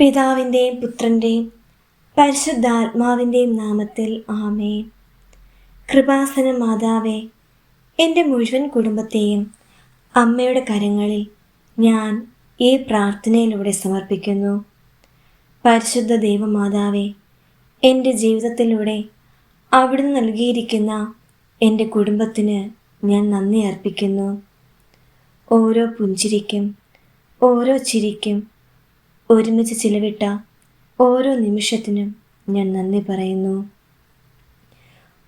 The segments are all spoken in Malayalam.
പിതാവിന്റെയും പുത്രന്റെയും പരിശുദ്ധാത്മാവിന്റെയും നാമത്തിൽ ആമേ കൃപാസന മാതാവേ എന്റെ മുഴുവൻ കുടുംബത്തെയും അമ്മയുടെ കരങ്ങളിൽ ഞാൻ ഈ പ്രാർത്ഥനയിലൂടെ സമർപ്പിക്കുന്നു. പരിശുദ്ധ ദൈവമാതാവേ എന്റെ ജീവിതത്തിലൂടെ അവിടുന്ന് നൽകിയിരിക്കുന്ന എന്റെ കുടുംബത്തിന് ഞാൻ നന്ദി അർപ്പിക്കുന്നു. ഓരോ പുഞ്ചിരിക്കും ഓരോ ചിരിക്കും ഒരുമിച്ച് ചിലവിട്ട ഓരോ നിമിഷത്തിനും ഞാൻ നന്ദി പറയുന്നു.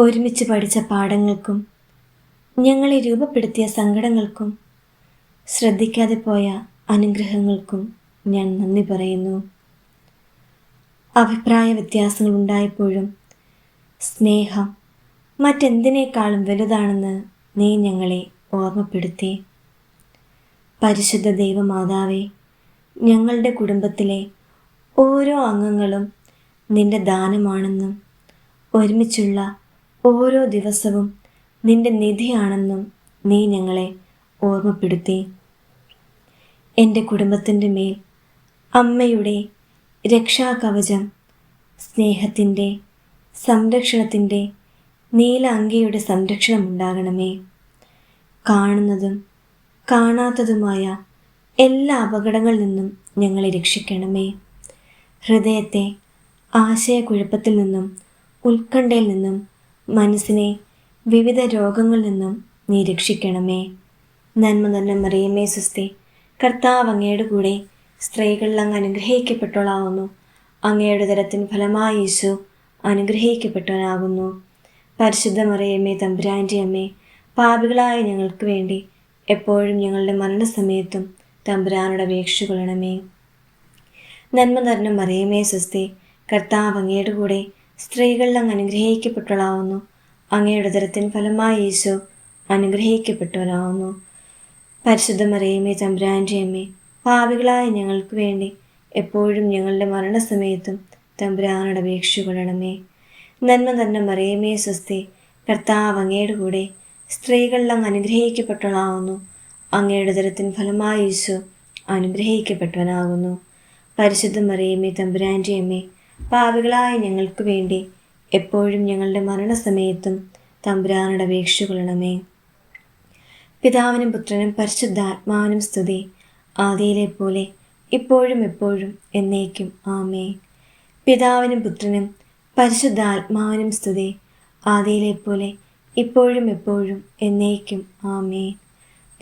ഒരുമിച്ച് പഠിച്ച പാഠങ്ങൾക്കും ഞങ്ങളെ രൂപപ്പെടുത്തിയ സങ്കടങ്ങൾക്കും ശ്രദ്ധിക്കാതെ പോയ അനുഗ്രഹങ്ങൾക്കും ഞാൻ നന്ദി പറയുന്നു. അഭിപ്രായ വ്യത്യാസങ്ങൾ ഉണ്ടായപ്പോഴും സ്നേഹം മറ്റെന്തിനേക്കാളും വലുതാണെന്ന് നീ ഞങ്ങളെ ഓർമ്മപ്പെടുത്തി. പരിശുദ്ധ ദൈവമാതാവേ ഞങ്ങളുടെ കുടുംബത്തിലെ ഓരോ അംഗങ്ങളും നിന്റെ ദാനമാണെന്നും ഒരുമിച്ചുള്ള ഓരോ ദിവസവും നിന്റെ നിധിയാണെന്നും നീ ഞങ്ങളെ ഓർമ്മപ്പെടുത്തി. എന്റെ കുടുംബത്തിന്റെ മേൽ അമ്മയുടെ രക്ഷാകവചം സ്നേഹത്തിന്റെ സംരക്ഷണത്തിന്റെ നീല അങ്കിയുടെ സംരക്ഷണം ഉണ്ടാകണമേ. കാണുന്നതും കാണാത്തതുമായ എല്ലാ അപകടങ്ങളിൽ നിന്നും ഞങ്ങളെ രക്ഷിക്കണമേ. ഹൃദയത്തെ ആശയക്കുഴപ്പത്തിൽ നിന്നും ഉത്കണ്ഠയിൽ നിന്നും മനസ്സിനെ വിവിധ രോഗങ്ങളിൽ നിന്നും നീ രക്ഷിക്കണമേ. നന്മ തന്നെ മറിയമേ സുസ്തി കർത്താവ് അങ്ങയുടെ കൂടെ സ്ത്രീകളിൽ അങ്ങ് അനുഗ്രഹിക്കപ്പെട്ടോളാവുന്നു അങ്ങയുടെ തരത്തിന് ഫലമായി യേശു അനുഗ്രഹിക്കപ്പെട്ടവനാകുന്നു. പരിശുദ്ധ മറിയമ്മേ തമ്പുരാന്റെ അമ്മേ പാപികളായ ഞങ്ങൾക്ക് വേണ്ടി എപ്പോഴും ഞങ്ങളുടെ മരണസമയത്തും തമ്പുരാനോട് അപേക്ഷ നന്മ നിറഞ്ഞ മറിയമേ സ്വസ്തി കർത്താവ് അങ്ങയുടെ കൂടെ സ്ത്രീകളിൽ അങ്ങ് അനുഗ്രഹിക്കപ്പെട്ടവളാവുന്നു. അങ്ങയുടെ ഉദരത്തിൻ ഫലമായി യേശു അനുഗ്രഹിക്കപ്പെട്ടവനാവുന്നു. പരിശുദ്ധ മറിയമേ തമ്പുരാന്റെ അമ്മേ പാവികളായ ഞങ്ങൾക്ക് വേണ്ടി എപ്പോഴും ഞങ്ങളുടെ മരണസമയത്തും തമ്പുരാനോട് അപേക്ഷ കൊള്ളണമേ. നന്മ തന്നെ മറിയമേ സ്വസ്തി കർത്താവ് അങ്ങയുടെ കൂടെ സ്ത്രീകളിൽ അങ്ങ് അനുഗ്രഹിക്കപ്പെട്ടവളാവുന്നു. അങ്ങയുടെ ഉദരത്തിൻ ഫലമായി യേശു അനുഗ്രഹിക്കപ്പെട്ടവനാകുന്നു. പരിശുദ്ധ മറിയമ്മേ തമ്പുരാന്റെ അമ്മേ പാവികളായ ഞങ്ങൾക്ക് വേണ്ടി എപ്പോഴും ഞങ്ങളുടെ മരണസമയത്തും തമ്പുരാനുടെ അപേക്ഷ കൊള്ളണമേ. പിതാവിനും പുത്രനും പരിശുദ്ധാത്മാവിനും സ്തുതി. ആദിയിലെ പോലെ ഇപ്പോഴും എപ്പോഴും എന്നേക്കും. ആമേ പിതാവിനും പുത്രനും പരിശുദ്ധാത്മാവിനും സ്തുതി. ആദിയിലെ പോലെ ഇപ്പോഴും എപ്പോഴും എന്നേക്കും. ആമേ